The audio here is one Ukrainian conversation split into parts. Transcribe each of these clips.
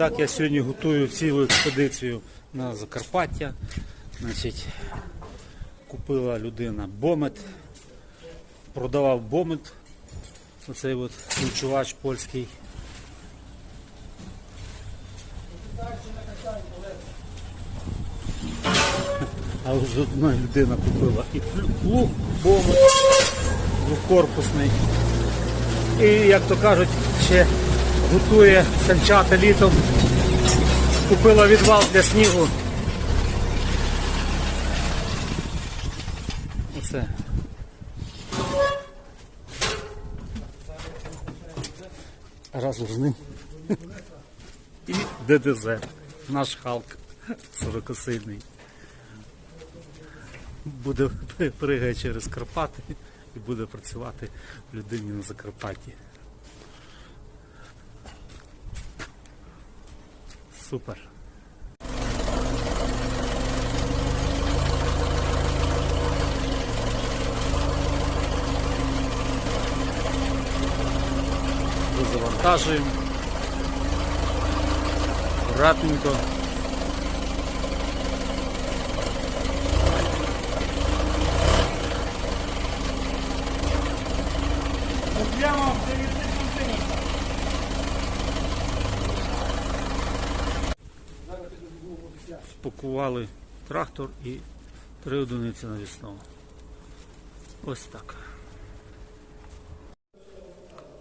Так, я сьогодні готую цілу експедицію на Закарпаття. Значить, купила людина бомет, продавав бомет. Оцей от ключувач польський. А з одної людина купила і плуг бомет двокорпусний. І, як то кажуть, ще готує санчата літом. Купила відвал для снігу. Оце. Разом з ним. І ДДЗ. Наш Халк 40-сильний. Буде пригає через Карпати і буде працювати людині на Закарпатті. супер. Завантажуємо аккуратненько. Прямо в Спакували трактор і три одиниці навісного. Ось так.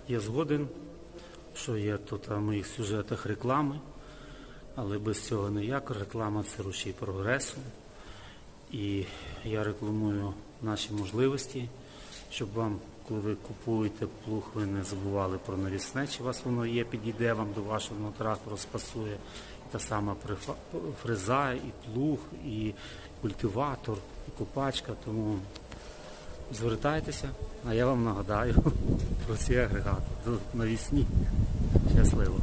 Я згоден, що є тут в моїх сюжетах реклами, але без цього ніяк. Реклама це рушій прогресу. І я рекламую наші можливості, щоб вам, коли ви купуєте плуг, ви не забували про навісне, чи у вас воно є, підійде вам до вашого трактору, спасує. Та сама фреза, і плуг, і культиватор, і купачка. Тому звертайтеся, а я вам нагадаю про ці агрегати. Навісні. Щасливо.